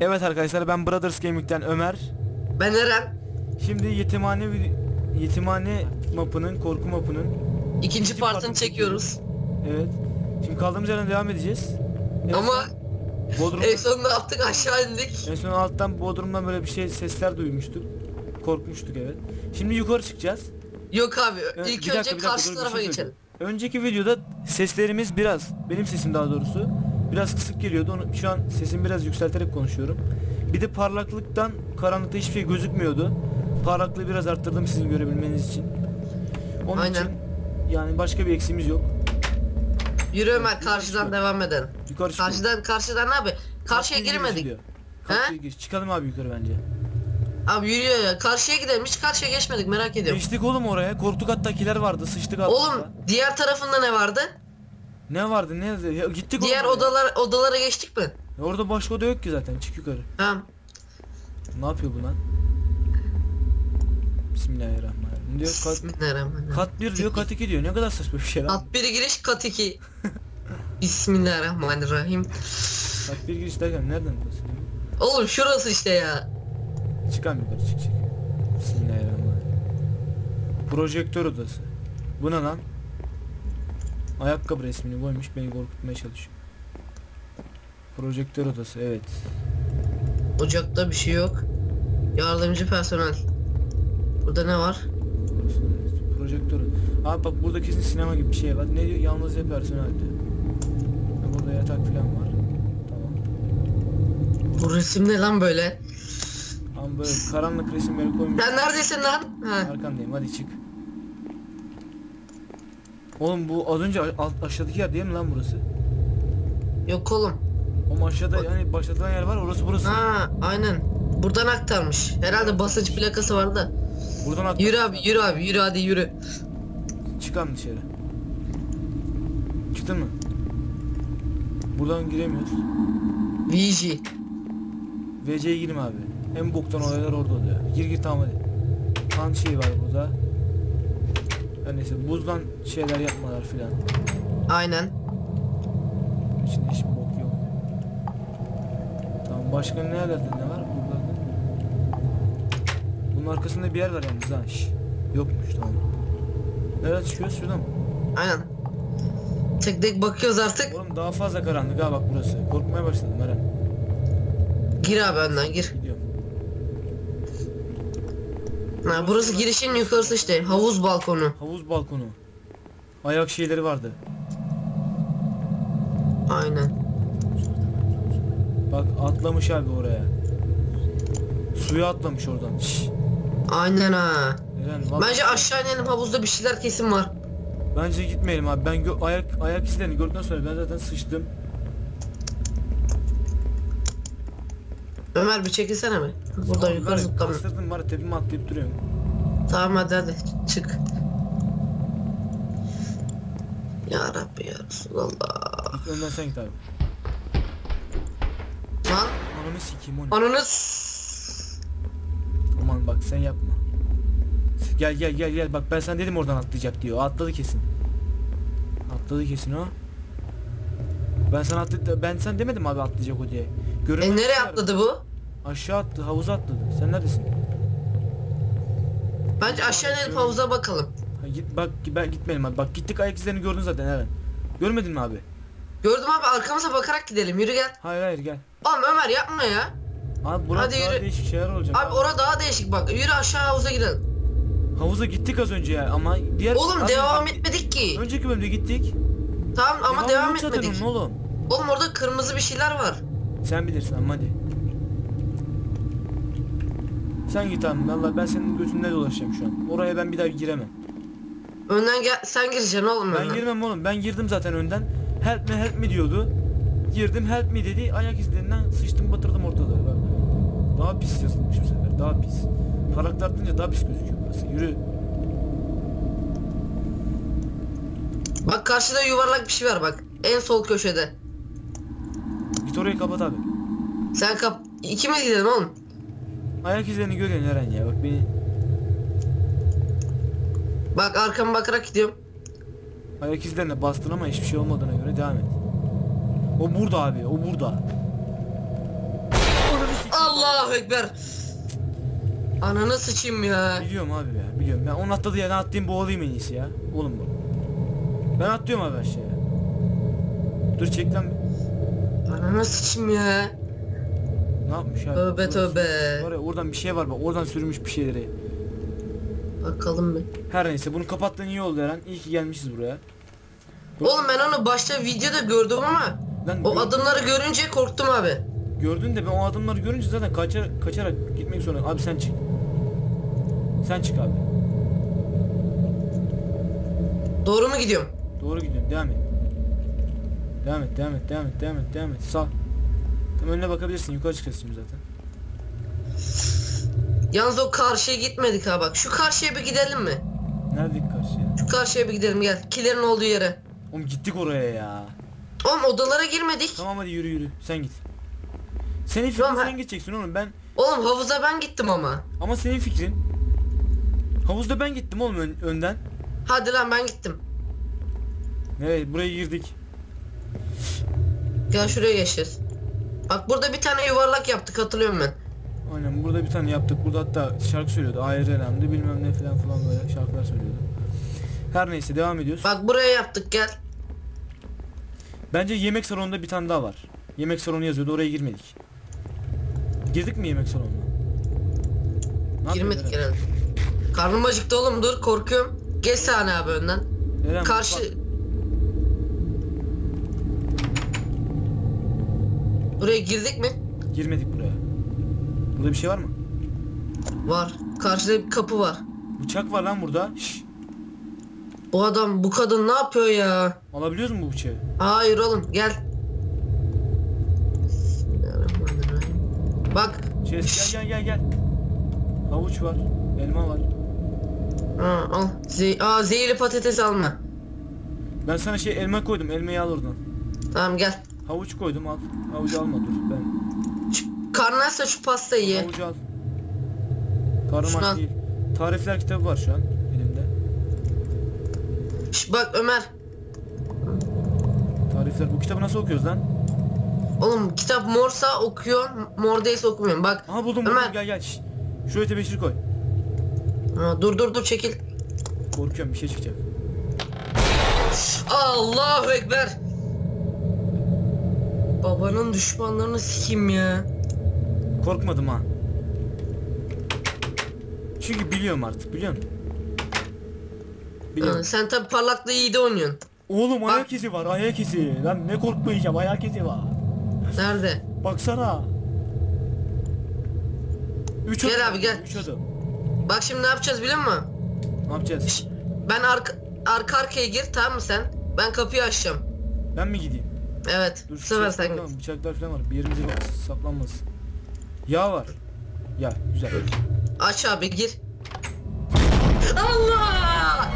Evet arkadaşlar ben Brothers Gaming'den Ömer. Ben Eren. Şimdi yetimhane yetimhane mapının, korku mapının İkinci İkinci partını partını çekiyoruz. evet. Şimdi kaldığımız yerden devam edeceğiz. En Ama son Bodrum en son ne yaptık aşağı indik. en son alttan Bodrum'dan böyle bir şey sesler duymuştuk. Korkmuştuk evet. Şimdi yukarı çıkacağız. Yok abi Evet, ilk bir dakika, önce bir dakika, karşı bir tarafa şey geçelim. söyleyeceğim. Önceki videoda seslerimiz biraz, benim sesim daha doğrusu biraz kısık geliyordu. Onu şu an sesimi biraz yükselterek konuşuyorum. Bir de parlaklıktan karanlıkta hiçbir şey gözükmüyordu. Parlaklığı biraz arttırdım sizin görebilmeniz için. Onun Aynen. için yani başka bir eksiğimiz yok. Yürü Ömer karşıdan devam edelim. Yukarı çıkıyoruz. Karşıdan karşıdan abi. Karşıya girmedik. Kat bir giriş. Çıkalım abi yukarı bence. Abi yürüyor ya. Karşıya gidelim. Hiç karşıya geçmedik merak ediyorum. Geçtik oğlum oraya. Korktuk hattakiler vardı. Sıçtık altına. Oğlum diğer tarafında ne vardı? Ne vardı ne ya, gittik Diğer oğlum odalar odalara geçtik mi? Ya Orada başka oda yok ki zaten. Çık yukarı. Tamam. Ne yapıyor bu lan? Bismillahirrahmanirrahim. Diyor kat, Bismillahirrahmanirrahim. kat 1 diyor kat 2 diyor. Ne kadar saçma bir şey lan. Kat 1 giriş kat 2. Bismillahirrahmanirrahim. Kat 1 giriş derken nereden bahsediyor? Oğlum şurası işte ya. Çıkan yukarı çık çık. Bismillahirrahmanirrahim. Projektör odası. Bu ne lan? Ayakkabı resmini koymuş beni korkutmaya çalışıyor. Projektör odası evet. Ocakta bir şey yok. Yardımcı personel. Burada ne var? Projektör. Abi bak burada kesin sinema gibi bir şey var. Ne diyor? Yalnızca personel diyor. Burada yatak falan var. Tamam. Bu resim ne lan böyle? Ama böyle karanlık resimleri koymuş. Sen neredesin lan? Ha. Arkandayım hadi çık. Oğlum bu az önce alt- aşağıdaki yer değil mi lan burası? Yok oğlum. Oğlum aşağıda yani başlatılan yer var orası burası. Ha aynen. Buradan aktarmış. Herhalde basınç plakası vardı da. Buradan at. Yürü abi yürü abi yürü hadi yürü. Çıkalım dışarı. Çıktın mı? Buradan giremiyoruz. VG. VC'ye girme abi. En boktan olaylar orada oluyor. Gir gir tamam hadi. Kan şey var burada. Her neyse buzdan şeyler yapmalar filan. Aynen. İçinde hiçbir bok yok. Tamam başka ne yerlerde ne var buralarda? Bunun arkasında bir yer var yalnız ha. Şş. Yokmuş tamam. Nereden çıkıyoruz şuradan mı? Aynen. Tek tek bakıyoruz artık. Oğlum daha fazla karanlık ha bak burası. Korkmaya başladım Eren. Gir abi önden gir. Gidiyorum. Ha, burası girişin yukarısı işte. Havuz balkonu. Havuz balkonu. Ayak şeyleri vardı. Aynen. Bak atlamış abi oraya. Suya atlamış oradan. Şş. Aynen ha. Eren, Bence aşağı inelim havuzda bir şeyler kesin var. Bence gitmeyelim abi. Ben gö- ayak ayak izlerini gördükten sonra ben zaten sıçtım. Ömer bir çekilsene mi? Buradan Oğlum yukarı zıplamıyor. Kastırdım var tepeme atlayıp duruyorum. Tamam hadi hadi çık. Ya Rabbi ya Resulallah. İlk önden sen git abi. Lan Ananı sikeyim o ne? ananı Aman bak sen yapma. Gel gel gel gel bak ben sana dedim oradan atlayacak diyor. Atladı kesin. Atladı kesin o. Ben sana atladı ben sen demedim abi atlayacak o diye. Görünmez E nereye atladı bu? Aşağı attı, havuza atladı. Sen neredesin? Bence aşağı inip havuza bakalım. Ha, git bak ben gitmeyelim abi. Bak gittik ayak izlerini gördün zaten Eren. Görmedin mi abi? Gördüm abi arkamıza bakarak gidelim yürü gel. Hayır hayır gel. Oğlum Ömer yapma ya. Abi burada Hadi daha yürü. değişik şeyler olacak. Abi ora daha değişik bak. Yürü aşağı havuza gidelim. Havuza gittik az önce ya ama diğer Oğlum Abi, devam bak, etmedik ki. Önceki bölümde gittik. Tamam ama devam zaten etmedik. oğlum. Oğlum orada kırmızı bir şeyler var. Sen bilirsin ama hadi. Sen git abi. Valla ben senin götünde dolaşacağım şu an. Oraya ben bir daha giremem. Önden gel sen gireceksin oğlum Ben önden. girmem oğlum. Ben girdim zaten önden. Help me help me diyordu. Girdim help me dedi. Ayak izlerinden sıçtım batırdım ortalığı. Bak. Daha pis yazılmış bu sefer. Daha pis. Karakter atınca daha pis gözüküyor burası. Yürü. Bak karşıda yuvarlak bir şey var bak. En sol köşede. Git orayı kapat abi. Sen kap... İkimiz gidelim oğlum. Ayak izlerini görüyorsun Eren ya. Bak beni. Bak arkama bakarak gidiyorum. Ayak izlerine bastın ama hiçbir şey olmadığına göre devam et. O burada abi, o burada. Allahu ekber. Ananı sıçayım ya. Biliyorum abi ya, biliyorum. Ben onun atladığı yerden atlayayım boğulayım en iyisi ya. Oğlum bu. Ben atlıyorum abi aşağıya. Dur çek lan. Ananı sıçayım ya. Ne yapmış abi? Tövbe Orası- tövbe. Var ya oradan bir şey var bak oradan sürmüş bir şeyleri. Bakalım bir. Her neyse bunu kapattığın iyi oldu Eren. İyi ki gelmişiz buraya. Oğlum ben onu başta videoda gördüm ama Lan o gö- adımları görünce korktum abi. gördün de ben o adımları görünce zaten kaçar, kaçarak gitmek zorunda. Abi sen çık. Sen çık abi. Doğru mu gidiyorum? Doğru gidiyorsun. Devam et. Devam et, devam et, devam et, devam et, devam et. Sağ. Tam önüne bakabilirsin. Yukarı şimdi zaten. Yalnız o karşıya gitmedik ha bak. Şu karşıya bir gidelim mi? Nerededik karşıya? Şu karşıya bir gidelim gel. Kilerin olduğu yere. Oğlum gittik oraya ya. Oğlum odalara girmedik. Tamam hadi yürü yürü. Sen git. Senin fikrin Tamam, ha- sen gideceksin oğlum. Ben Oğlum havuza ben gittim ama. ama senin fikrin. Havuzda ben gittim oğlum ön- önden. Hadi lan ben gittim. Evet buraya girdik. Gel şuraya geçeceğiz. Bak burada bir tane yuvarlak yaptık hatırlıyorum ben. Aynen burada bir tane yaptık. Burada hatta şarkı söylüyordu. Önemli bilmem ne falan falan böyle şarkılar söylüyordu. Her neyse devam ediyoruz. Bak buraya yaptık gel. Bence yemek salonunda bir tane daha var. Yemek salonu yazıyordu oraya girmedik. Girdik mi yemek salonuna? Ne Girmedik herhalde. Karnım acıktı oğlum dur korkuyorum. Geç sahne abi önden. Eren, Karşı... bak- Buraya girdik mi? girmedik buraya. Burada bir şey var mı? Var. Karşıda bir kapı var. Bıçak var lan burada. Şşş. Bu adam bu kadın ne yapıyor ya? Alabiliyoruz mu bu bıçağı? Hayır oğlum gel. Bak. Şey, gel gel gel gel. Havuç var. Elma var. Ha, al. Ze Aa, zehirli patates alma. Ben sana şey elma koydum. Elmayı al oradan. Tamam gel. Havuç koydum al. Havucu alma dur. Ben açsa şu pastayı ye. havucu al. Aç değil. Tarifler kitabı var şu an elimde. Şş, bak Ömer. Tarifler. Bu kitabı nasıl okuyoruz lan? Oğlum kitap morsa okuyor. Mor değilse okumuyorum. Bak. Aha buldum Ömer. buldum gel gel. Şşş. Şuraya tebeşir koy. Ha, dur dur dur çekil. Korkuyorum bir şey çıkacak. Allahu Ekber. Babanın düşmanlarını sikeyim ya. Korkmadım ha. Çünkü biliyorum artık biliyor musun? Biliyorum. Ha, sen tabi parlaklığı iyi de oynuyorsun. Oğlum Bak. ayak izi var ayak izi. Lan ne korkmayacağım ayak izi var. Nerede? Baksana. Üç Gel adım. abi, gel. Üç adım. Bak şimdi ne yapacağız biliyor musun? Ne yapacağız? Ben arka, arka arkaya gir tamam mı sen? Ben kapıyı açacağım. Ben mi gideyim? Evet. Dur şu sefer şey sen bakalım, git. Bıçaklar falan var. Bir yerimize bak saplanmasın. Yağ var. Ya güzel. Aç abi gir. Allah!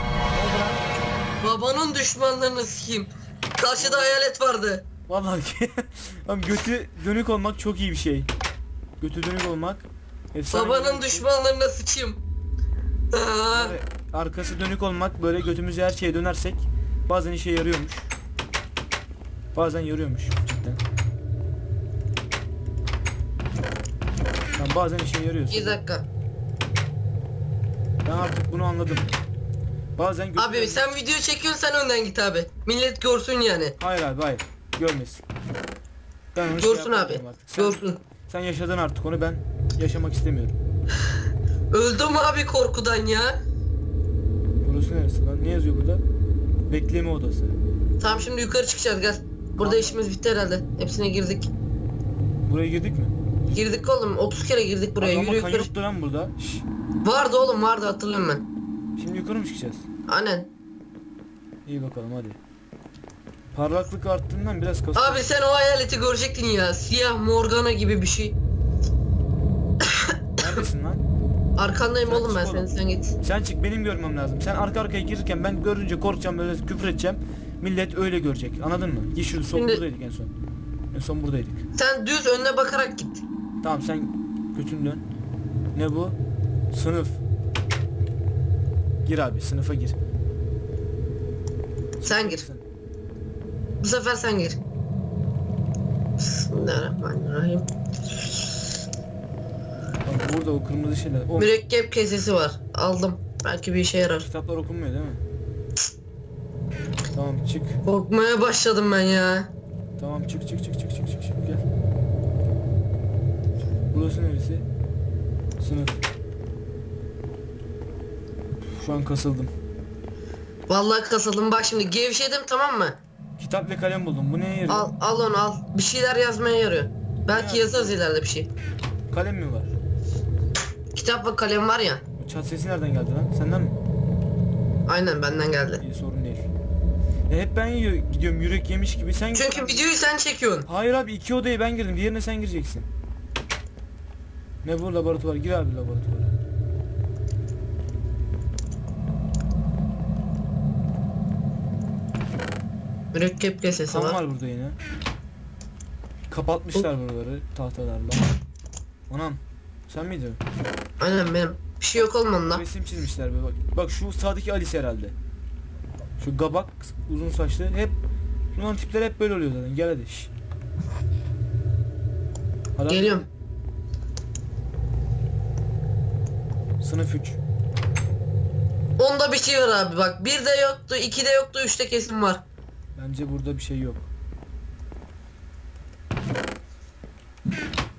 Babanın düşmanlarını sikeyim. Karşıda hayalet vardı. Vallahi Oğlum götü dönük olmak çok iyi bir şey. Götü dönük olmak. efsane Babanın bir şey. düşmanlarına sıçayım. Aa, arkası dönük olmak böyle götümüzü her şeye dönersek bazen işe yarıyormuş. Bazen yarıyormuş cidden. Lan bazen işe yarıyor. bir dakika. Ben artık bunu anladım. Bazen Abi sen video çekiyorsun sen önden git abi. Millet görsün yani. Hayır abi hayır. Görmesin. Ben onu şey Görsün abi. yapmayacağım artık. Sen, Görsün. sen yaşadın artık onu ben yaşamak istemiyorum. Öldüm abi korkudan ya. Burası neresi lan? Ne yazıyor burada? Bekleme odası. Tamam şimdi yukarı çıkacağız gel. Burada işimiz bitti herhalde. Hepsine girdik. Buraya girdik mi? Girdik oğlum 30 kere girdik buraya. Ama Yürü kan yukarı. yoktu lan burada. Şşş. Vardı oğlum vardı hatırlıyorum ben. Şimdi yukarı mı çıkacağız? Aynen. İyi bakalım hadi. Parlaklık arttığından biraz kasıyor. Abi sen o hayaleti görecektin ya. Siyah Morgana gibi bir şey. Neredesin lan? Arkandayım Sen oğlum ben çık senin oğlum. sen git. Sen çık benim görmem lazım. Sen arka arkaya girirken ben görünce korkacağım böyle küfür edeceğim. Millet öyle görecek. Anladın mı? Git şurada son Şimdi- buradaydık en son. En son buradaydık. Sen düz önüne bakarak git. Tamam sen götünü dön. Ne bu? Sınıf. Gir abi sınıfa gir. Sen gir. Bu sefer sen gir. Bismillahirrahmanirrahim. Bak burada o kırmızı şeyler. O Mürekkep kesesi var. Aldım. Belki bir işe yarar. kitaplar okunmuyor değil mi? Tamam çık. Korkmaya başladım ben ya. Tamam çık çık çık çık çık çık çık gel. Burası neresi? Sınıf. Şu an kasıldım. Vallahi kasıldım. Bak şimdi gevşedim tamam mı? Kitap ve kalem buldum. Bu neye yarıyor? Al, al onu al. Bir şeyler yazmaya yarıyor. Belki Ne yazarız ileride bir şey. Kalem mi var? Kitap ve kalem var ya. O çat sesi nereden geldi lan? Senden mi? Aynen benden geldi. İyi sorun Ya hep ben yiyor, gidiyorum yürek yemiş gibi sen Çünkü videoyu sen çekiyorsun. Hayır abi iki odaya ben girdim. Diğerine sen gireceksin. Ne bu laboratuvar? Gir abi laboratuvara. Mürekkep kesesi var. var burada yine. Kapatmışlar buraları tahtalarla. Anam. Sen miydin? Aynen benim. Bir şey yok olmadı Resim çizmişler böyle bak. Bak şu sağdaki Alice herhalde. Şu gabak uzun saçlı hep bunların tipleri hep böyle oluyor zaten. Gel hadi. şş. Adam- Geliyorum. Sınıf 3. Onda bir şey var abi bak. Bir de yoktu, iki de yoktu, üçte kesin var. Bence burada bir şey yok.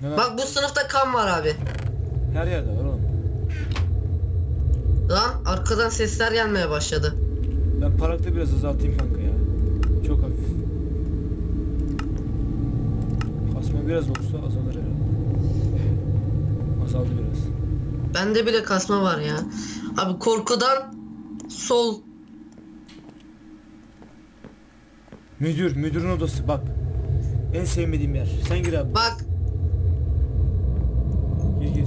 Ne var? Bak bu sınıfta kan var abi. Her yerde var oğlum. Lan arkadan sesler gelmeye başladı. Ben parakta biraz azaltayım kanka ya. Çok hafif. Kasma biraz olsa azalır herhalde. Azaldı biraz. Bende bile kasma var ya. Abi korkudan sol. Müdür, müdürün odası bak. En sevmediğim yer. Sen gir abi. Bak Gir gir.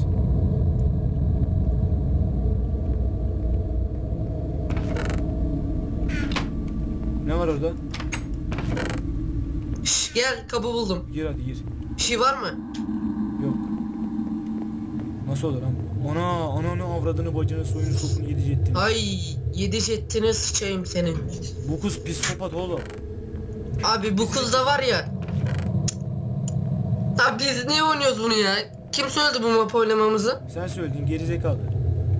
Ne var orada? şş, gel kapı buldum. Gir hadi gir. Bir şey var mı? Yok. Nasıl olur lan? bu? Ana, ananı avradını bacını soyunu sokunu yedici ettin. Ay yedi jettine sıçayım senin. Bu kız psikopat oğlum. Abi bu kız da var ya. Abi biz niye oynuyoruz bunu ya? Kim söyledi bu map oynamamızı? Sen söyledin gerizekalı.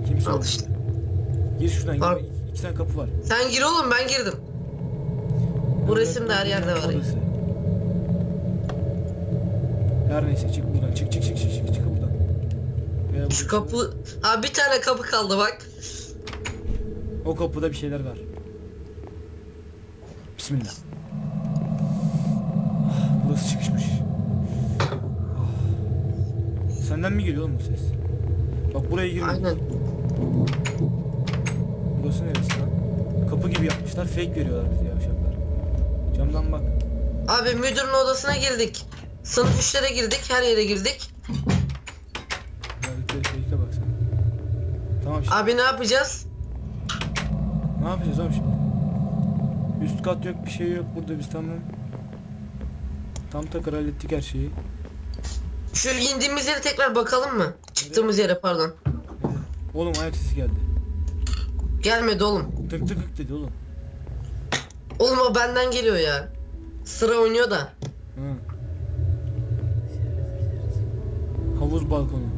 Kim Al söyledi? işte. Gir şuradan Al. gir. İki tane kapı var. Sen gir oğlum ben girdim. Bu resim de her yerde var ya. Her neyse çık buradan. Çık çık çık çık çık çık buradan. Veya Şu kapı... Abi bir tane kapı kaldı bak. O kapıda bir şeyler var. Bismillah. Ah, Burası çıkışmış. Senden mi geliyor oğlum bu ses? Bak buraya girme. Aynen. Burası neresi lan? Kapı gibi yapmışlar. Fake veriyorlar bize yavşaklar. Camdan bak. Abi müdürün odasına girdik. Sınıf üçlere girdik, her yere girdik. Bak sen. Tamam şimdi. Abi ne yapacağız? Ne yapacağız oğlum şimdi? Üst kat yok bir şey yok burada biz tamam. Tam takır hallettik her şeyi. Şu indiğimiz yere tekrar bakalım mı? Çıktığımız yere pardon. Oğlum ayak sesi geldi. Gelmedi oğlum. Tık tık tık dedi oğlum. Oğlum o benden geliyor ya. Sıra oynuyor da. Ha. Havuz balkonu.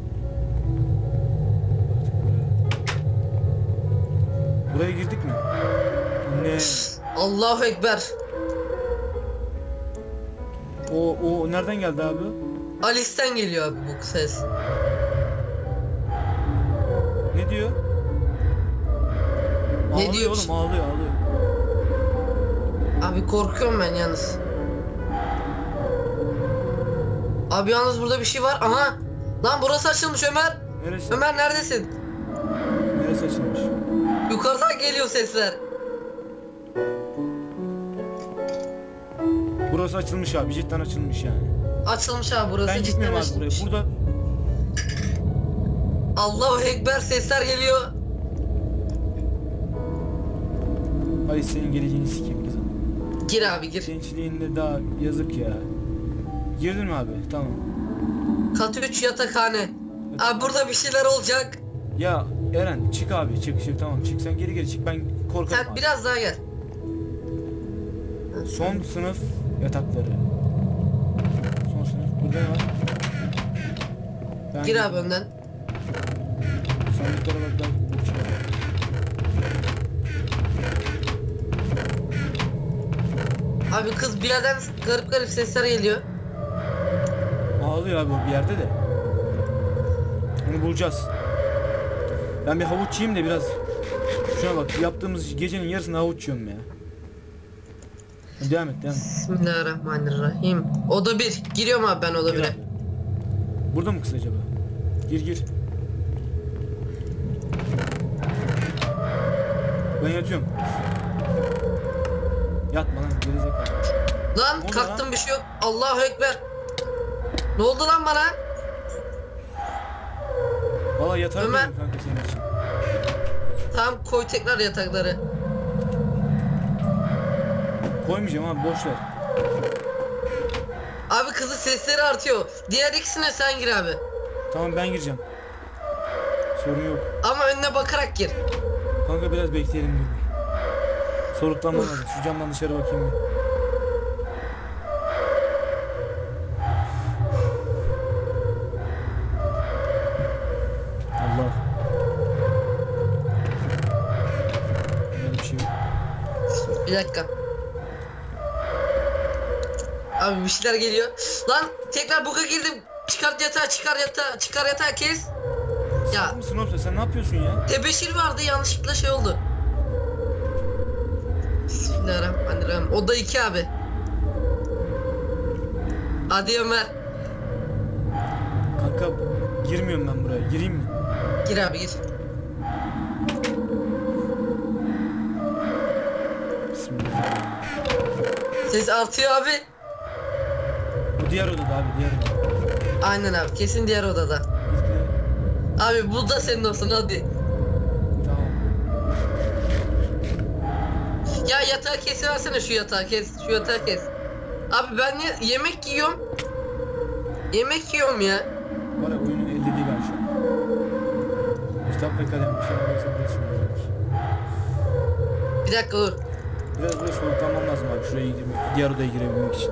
Buraya girdik mi? Ne? Allahu Ekber. O o nereden geldi abi? Alice'ten geliyor abi bu ses. Ne diyor? Ne ağlıyor diyor? oğlum ağlıyor ağlıyor. Abi korkuyorum ben yalnız. Abi yalnız burada bir şey var. Aha. Lan burası açılmış Ömer. Neresi? Ömer neredesin? Neresi açılmış? Yukarıdan geliyor sesler. Burası açılmış abi cidden açılmış yani. Açılmış abi burası ben cidden abi buraya. açılmış. Burada Allahu Ekber sesler geliyor. Ay senin geleceğini sikeyim. Gir abi gir. Gençliğinde daha yazık ya. Girdin mi abi? Tamam. Kat 3 yatakhane. Abi burada bir şeyler olacak. Ya Eren çık abi çık çık tamam çık sen geri geri çık ben korkarım Sen abi. biraz daha gel. Son sınıf yatakları. Son sınıf. Burada ne var? Ben Gir abi önden. Sandıklara bak daha Abi kız bir yerden garip garip sesler geliyor. Ağlıyor abi o bir yerde de. Onu bulacağız. Ben bir havuç yiyeyim de biraz. Şuna bak yaptığımız gecenin yarısını havuç yiyorum ya. Devam et devam et. Bismillahirrahmanirrahim. Oda 1. Giriyorum abi ben oda Gir 1'e. abi. Burada mı kız acaba? Gir gir. Ben yatıyorum. Yatma lan. Lan oldu kalktım lan? bir şey yok. Allahu Ekber. Ne oldu lan bana? Valla yatar Ömer. kanka senin için? Tamam koy tekrar yatakları. Koymayacağım abi boş ver. Abi kızın sesleri artıyor. Diğer ikisine sen gir abi. Tamam ben gireceğim. Sorun yok. Ama önüne bakarak gir. Kanka biraz bekleyelim dur. Soluklanmam lazım. Şu camdan dışarı bakayım bir. Allah. Böyle bir şey yok. Bir dakika. Abi bir şeyler geliyor. Lan tekrar buga girdim. Çıkart yatağı çıkar yatağı çıkar yatağı kes. Ya sen? Sen ne yapıyorsun ya? tebeşir vardı yanlışlıkla şey oldu. Bismillahirrahmanirrahim. Oda 2 abi. Hadi Ömer. Kanka girmiyorum ben buraya. Gireyim mi? Gir abi gir. Bismillah. Ses artıyor abi. Bu diğer odada abi diğer odada. Aynen abi kesin diğer odada. Abi bu da senin olsun hadi. Ya yatağı kesiversene şu yatağı kes. Şu yatağı kes. Abi ben ne yemek yiyorum. Yemek yiyorum ya. Var ya oyunun elde değil ben şu an. Kitap ve kalem bir şeyler varsa biraz sorulacak. Bir dakika dur. Biraz böyle soluklanmam lazım abi şuraya girmek, diğer odaya girebilmek için.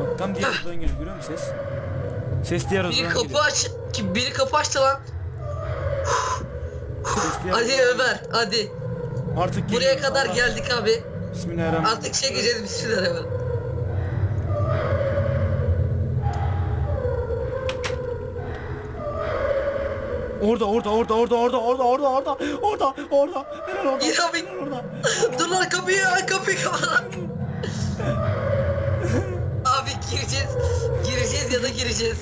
Bak tam diğer odadan geliyor görüyor musun ses? Ses diğer odadan Biri geliyor. kapı aç. Ki biri kapı açtı lan. Odadan Ömer hadi. Artık Buraya geliyor. kadar Allah. geldik abi. Bismillahirrahmanirrahim. Artık şey gireceğiz bismillahirrahmanirrahim. Orada orada orada orada orada orada orada orada orada orada Helal orada Ya abi. Helal orada Dur lan kapıyı kapıyı abi gireceğiz. Gireceğiz ya da gireceğiz.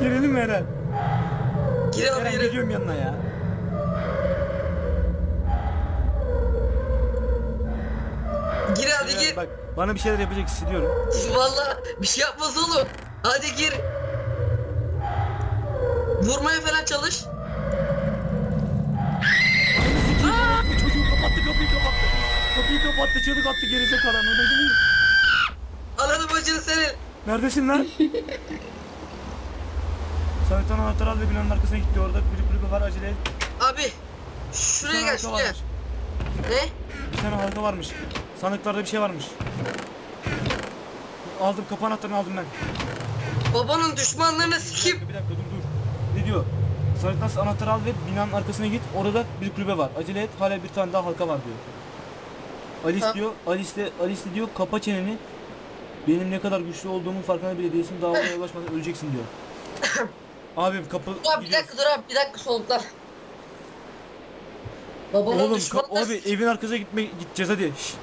Girelim mi Eren? Gir abi Eren gir. gidiyorum yanına ya. Bana bir şeyler yapacak hissediyorum. Valla bir şey yapmaz oğlum. Hadi gir. Vurmaya falan çalış. Ananı sikeyim orospu çocuğu kapattı kapıyı kapattı. Kapıyı kapattı çığlık attı gerizekalı anladın mı? Ananı bacını senin. Neredesin lan? Sayıtan anahtar al ve binanın arkasına gitti orada bir kulübe var acele et. Abi şuraya gel halka şuraya. varmış. Ne? Bir tane halka varmış. Sandıklarda bir şey varmış. Aldım kapı anahtarını aldım ben. Babanın düşmanlarını sikip. bir dakika dur dur. Ne diyor? Sayıtan anahtarı al ve binanın arkasına git. Orada bir kulübe var. Acele et hala bir tane daha halka var diyor. Alice Ha. diyor, Alice de, Alice de diyor kapa çeneni. Benim ne kadar güçlü olduğumun farkına bile değilsin. Daha oraya ulaşmadan öleceksin diyor. Abim kapı Abi bir dakika dur abi bir dakika soluklar. Babanın Oğlum düşmanları ka- abi evin arkasına gitme gideceğiz hadi. Şşş.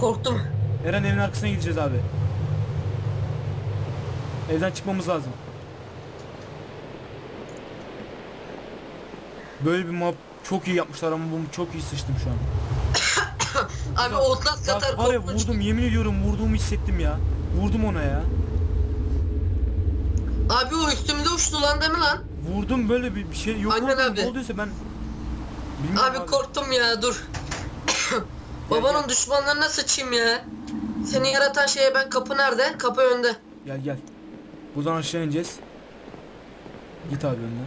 korktum. Eren evin arkasına gideceğiz abi. Evden çıkmamız lazım. Böyle bir map çok iyi yapmışlar ama bu çok iyi sıçtım şu an. Abi Outlast Bak kadar var ya korkunç. vurdum yemin ediyorum vurduğumu hissettim ya. Vurdum ona ya. Abi o üstümde uçtu lan değil mi lan? Vurdum böyle bir, bir şey yok Aynen oldu, abi. ne olduysa ben Bilmiyorum Abi, korktum ya dur. Babanın düşmanlarına sıçayım ya. Seni yaratan şeye ben kapı nerede? Kapı önde. Gel gel. Buradan aşağı ineceğiz. Git abi önden.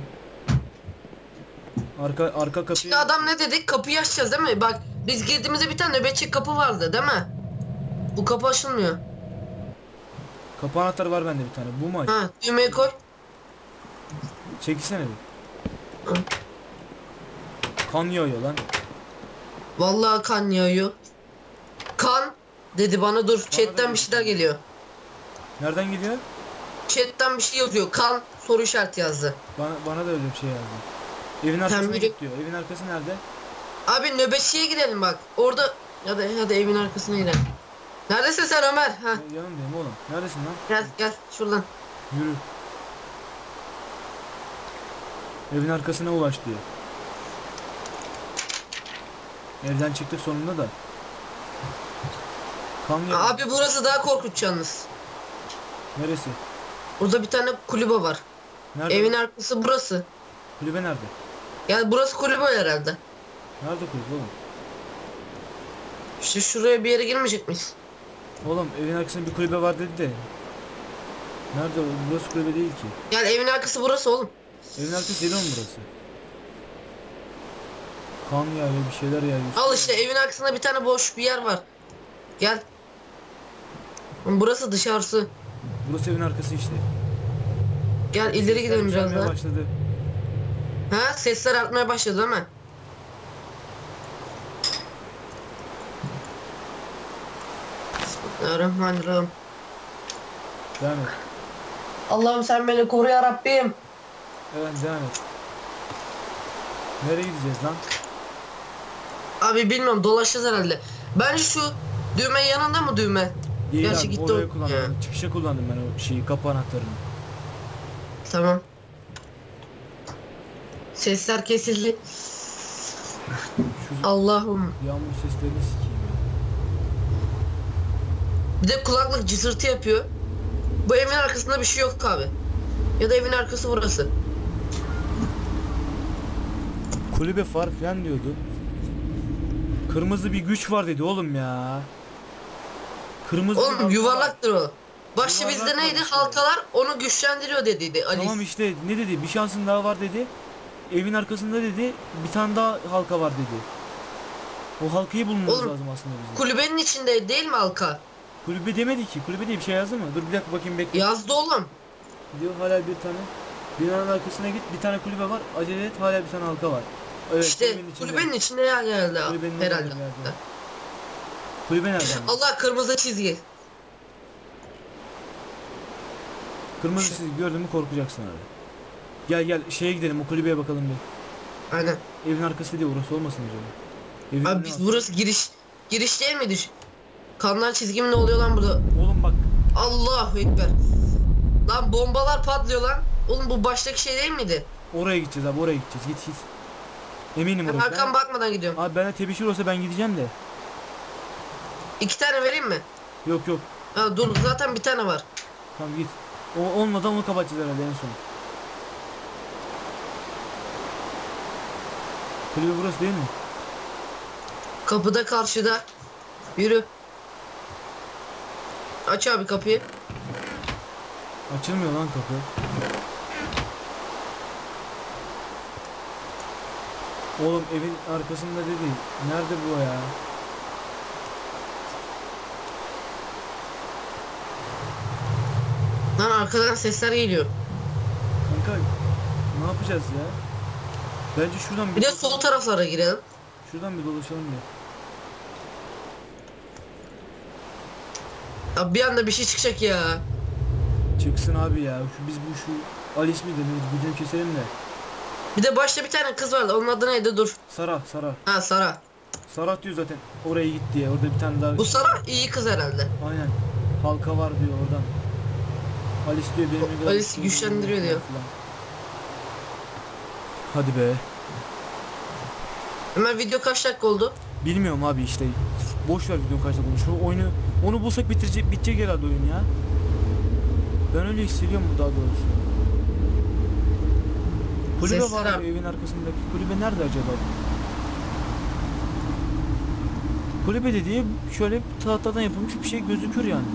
Arka arka kapıyı. Şimdi adam ne dedik? Kapıyı açacağız değil mi? Bak biz girdiğimizde bir tane nöbetçi kapı vardı değil mi? Bu kapı açılmıyor. Kapı anahtarı var bende bir tane. Bu mu? Ha düğmeye koy. Çekilsene bir. Kan yağıyor lan. Vallahi kan yağıyor. Kan dedi bana dur. Chatten bir şeyler geliyor. Nereden geliyor? Chatten bir şey yazıyor. Kan soru işareti yazdı. Bana, bana da öyle bir şey yazdı. Evin arkasına biri- git diyor. Evin arkası nerede? Abi nöbetçiye gidelim bak. Orada ya da ya da evin arkasına gidelim. Neredesin sen Ömer? Ha Ya- Yanımdayım oğlum. Neredesin lan? gel gel şuradan. Yürü. Evin arkasına ulaş diyor. Evden çıktık sonunda da. Yağıyor. Abi burası daha korkunç yalnız. Neresi? Burada bir tane kulübe var. Nerede? Evin arkası burası. Kulübe nerede? Yani burası kulübe herhalde. Nerede kulübe oğlum? İşte şuraya bir yere girmeyecek miyiz? Oğlum evin arkasında bir kulübe var dedi de. Nerede o? Burası kulübe değil ki. Yani evin arkası burası oğlum. Evin arkası değil oğlum burası. Kan yağıyor bir şeyler yağıyor. Al işte evin arkasında bir tane boş bir yer var. Gel. Burası dışarısı. Burası evin arkası işte. Gel ileri Sesler gidelim biraz daha. başladı. Ha sesler artmaya başladı mi? Bismillahirrahmanirrahim. Devam et. Allah'ım sen beni koru ya Rabbim. Evet devam et. Nereye gideceğiz lan? Abi bilmiyorum dolaşacağız herhalde. Bence şu düğme yanında mı düğme? Değil Gerçi abi, gitti oraya o- kullandım. Ya. Çıkışa kullandım ben o şeyi kapı anahtarını. Tamam. Sesler kesildi. Şu Allah'ım. yağmur seslerini sikeyim ya. Bir de kulaklık cızırtı yapıyor. Bu evin arkasında bir şey yok abi. Ya da evin arkası burası. Kulübe far falan diyordu. Kırmızı bir güç var dedi oğlum ya. Kırmızı Oğlum var. yuvarlaktır o. Başta Yuvarlak bizde neydi? işte. Halkalar onu güçlendiriyor dediydi Ali. Tamam işte ne dedi? Bir şansın daha var dedi. Evin arkasında dedi bir tane daha halka var dedi. O halkayı bulmamız Oğlum, lazım aslında bizim. Kulübenin içinde değil mi halka? Kulübe demedi ki. Kulübe diye bir şey yazdı mı? Dur bir dakika bakayım bekle. Yazdı oğlum. Diyor hala bir tane. Binanın arkasına git. Bir tane kulübe var. Acele et hala bir tane halka var. Evet, işte kulübenin içinde. kulübenin içinde ya geldi Kulübenin herhalde. yerde. Kulübe nereden? Allah kırmızı çizgi. Kırmızı çizgi gördün mü korkacaksın abi. Gel gel şeye gidelim o kulübeye bakalım bir. Aynen. Evin arkası değil orası olmasın acaba? Evin Abi biz burası giriş giriş değil miydi? Kanlar çizgi mi ne oluyor lan burada? Oğlum bak Allahu ekber. Lan bombalar patlıyor lan. Oğlum bu baştaki şey değil miydi? oraya gideceğiz abi oraya gideceğiz git git. Eminim Ben oraya. arkam bakmadan gidiyorum. Abi bana tebeşir olsa ben gideceğim de. İki tane vereyim mi? Yok yok Ha, dur zaten bir tane var. tamam git. O olmadan onu kapatacağız herhalde en son. Kulübe burası değil mi? Kapıda karşıda. Yürü. Aç abi kapıyı. Açılmıyor lan kapı. Oğlum evin arkasında dedi. Nerede bu ya? Lan arkadan sesler geliyor. Kanka ne yapacağız ya? Bence şuradan Bir de sol taraflara girelim. şuradan bir dolaşalım ya. Abi bir anda bir şey çıkacak ya. Çıksın abi ya. Şu biz bu şu Alice miydi? Ne videoyu keselim de. Bir de başta bir tane kız vardı. Onun adı neydi? Dur. Sara, Sara. Ha Sara. Sara diyor zaten. Oraya git diye. Orada bir tane daha. Bu Sara iyi kız herhalde. Aynen. Halka var diyor oradan. Alice diyor benim Alice güçlü güçlendiriyor diyor. falan. Hadi be. Ömer video kaç dakika oldu? Bilmiyorum abi işte. Boş ver videonun kaç dakika olmuş. Şu oyunu onu bulsak bitirecek bitecek herhalde oyun ya. Ben öyle hissediyorum daha doğrusu. Kulübe Sesler var abi. evin arkasındaki. Kulübe nerede acaba? Kulübe dediği şöyle tahtadan yapılmış bir şey gözükür yani.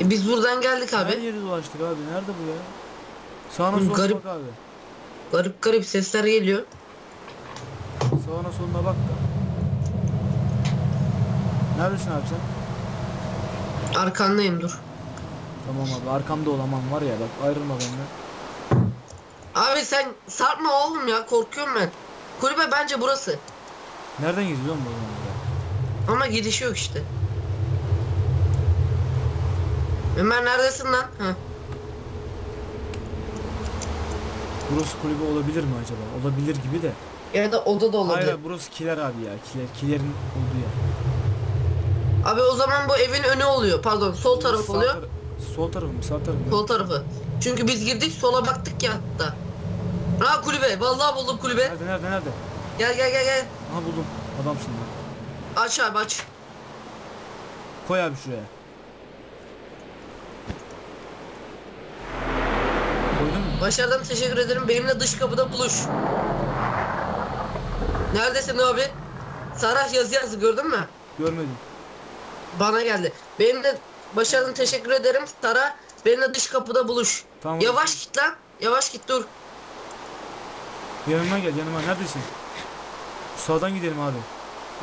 E biz buradan geldik Her abi. yeri dolaştık abi. Nerede bu ya? Sağına soluna garip. bak abi. Garip garip sesler geliyor. Sağına soluna bak da. Neredesin abi sen? Arkandayım dur. Tamam abi arkamda olamam var ya bak ayrılma benden. Abi sen sarma oğlum ya korkuyorum ben. Kulübe bence burası. Nereden gidiyorsun bu? Ama gidişi yok işte. Ömer neredesin lan? Heh. Burası kulübe olabilir mi acaba? Olabilir gibi de. Ya da oda da olabilir. Hayır burası kiler abi ya. Kiler. Kilerin olduğu yer. Abi o zaman bu evin önü oluyor. Pardon sol taraf Sağ oluyor. sol tarafı mı? Sağ tarafı mı? Sol tarafı. Çünkü biz girdik sola baktık ya hatta. Ha kulübe. Vallahi buldum kulübe. Nerede nerede nerede? Gel gel gel gel. Aha buldum. Adamsın lan. Aç abi aç. Koy abi şuraya. Başarıdan teşekkür ederim. Benimle dış kapıda buluş. Neredesin abi? Sarah yazı yazdı gördün mü? Görmedim. Bana geldi. Benimle başarıdan teşekkür ederim. Sara benimle dış kapıda buluş. Tamam. Yavaş git lan. Yavaş git dur. Yanıma gel yanıma. Neredesin? Sağdan gidelim abi.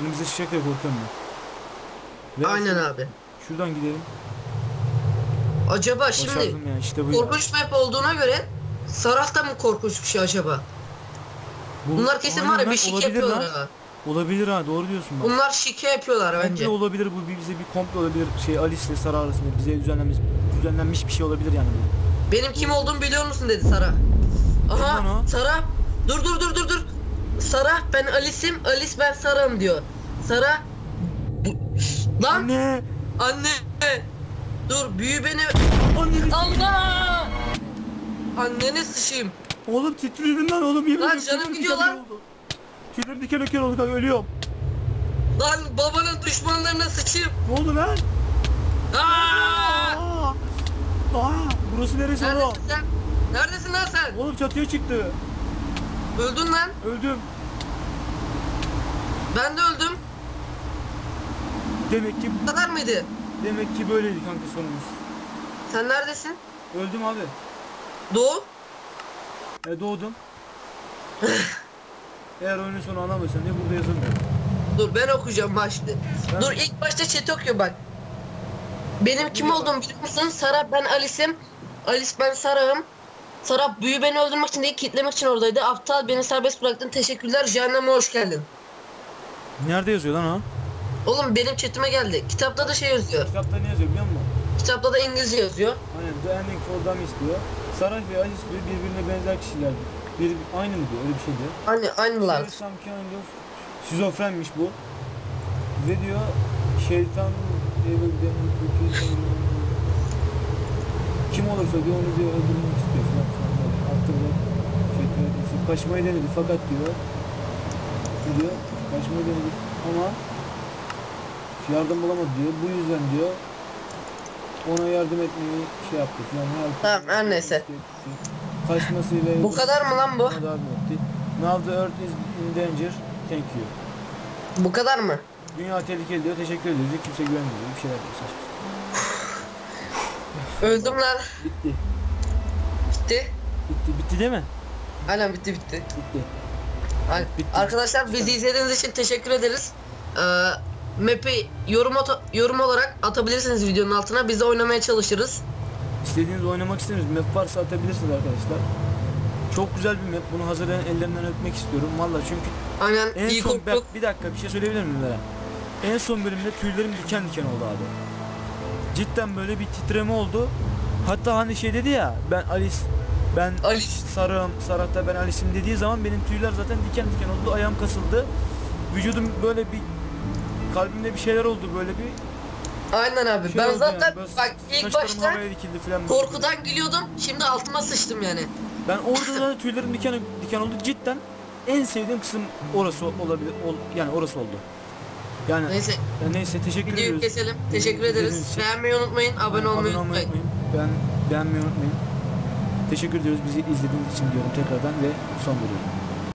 Önümüzde şişek de korkuyorum ben. Veya Aynen abi. Şuradan gidelim. Acaba şimdi Başardım ya işte bu. korkunç map olduğuna göre Sarah da mı korkunç bir şey acaba? Bu- Bunlar kesin var ya bir şike olabilir yapıyorlar lan. ha. Olabilir ha doğru diyorsun bak. Bunlar şike yapıyorlar Komple bence. olabilir bu bir- bize bir komple olabilir. Şey Alice ile Sara arasında bize düzenlenmiş düzenlenmiş bir şey olabilir yani bu. Benim kim olduğumu biliyor musun dedi Sara. lan Aha o? Sara dur dur dur dur dur. Sara ben Alice'im Alice ben Sara'm diyor. Sara Bu- Lan Anne! anne dur büyü beni Anne! Allah Annene sıçayım Oğlum titredim lan oğlum yemin Lan canım gidiyor lan. Tüylerim diken diken oldu kanka ölüyorum. Lan babanın düşmanlarına sıçayım Ne oldu lan? Aa! Aa! Aa! Burası neresi oğlum? Neredesin sen? Neredesin lan sen? Oğlum çatıya çıktı. Öldün lan Öldüm. ben de öldüm Demek ki Bu kadar mıydı? demek ki böyleydi kanka sonumuz. Sen neredesin? Öldüm abi. Doğu E doğdum. Eğer oyunun sonu anlamıyorsan ne burada yazılmıyor. Dur ben okuyacağım başta. Ben- Dur ilk başta chat okuyor bak. Benim kim olduğumu biliyor musun? Sara ben Alice'im. Alice ben Sara'ım. Sara büyü beni öldürmek için değil kitlemek için oradaydı. Aptal beni serbest bıraktın. Teşekkürler. Cehenneme hoş geldin. Nerede yazıyor lan o? Oğlum benim chatime geldi. Kitapta da şey yazıyor. Kitapta ne yazıyor biliyor musun? Kitapta da İngilizce yazıyor. Aynen The Ending for Dummies diyor. Sarah ve Alice diyor birbirine benzer kişiler. Bir, aynı mı diyor öyle bir şey diyor. Aynı aynılar. Some kind of şizofrenmiş bu. Ve diyor şeytan kim olursa diyor onu diyor öldürmek istiyor falan. Attırdı. Ötesi. Kaçmayı denedi fakat diyor. Diyor? Kaçmayı denedi ama yardım bulamadı diyor. Bu yüzden diyor ona yardım etmeyi şey yaptı falan. Tamam, her neyse. Kaçmasıyla Bu kadar mı lan bu? Now the earth is in danger. Thank you. Bu kadar mı? Dünya tehlikeli diyor. Teşekkür ediyoruz. diyor. Kimse güvenmiyor. Bir şeyler diyor. Öldüm lan. Bitti. Bitti. Bitti. Bitti değil mi? Aynen bitti bitti. Bitti. Bitti. Arkadaşlar bizi izlediğiniz için teşekkür ederiz. Ee, map'i yorum, ata- yorum olarak atabilirsiniz videonun altına. Biz de oynamaya çalışırız. İstediğiniz oynamak istediğiniz map varsa atabilirsiniz arkadaşlar. Çok güzel bir map. Bunu hazırlayan ellerinden öpmek istiyorum. Valla çünkü Aynen en iyi son korktuk. bak bir dakika bir şey söyleyebilir miyim Lara? En son bölümde tüylerim diken diken oldu abi. Cidden böyle bir titreme oldu. Hatta hani şey dedi ya ben Alice ben Alice. sarığım Sarah'ta ben Alice'im dediği zaman benim tüyler zaten diken diken oldu ayağım kasıldı. Vücudum böyle bir kalbimde bir şeyler oldu böyle bir Aynen abi. şey ben zaten yani. Böyle bak ilk başta korkudan gülüyordum. Şimdi altıma sıçtım yani. Ben orada da tüylerim diken diken oldu cidden en sevdiğim kısım orası olabilir ol, yani orası oldu. Yani Neyse ya neyse teşekkür videoyu ediyoruz. keselim. Teşekkür İzlediğiniz ederiz. için. Beğenmeyi unutmayın. Abone olmayı unutmayın. Ben beğenmeyi unutmayın. Teşekkür ediyoruz bizi izlediğiniz için diyorum tekrardan ve son veriyorum.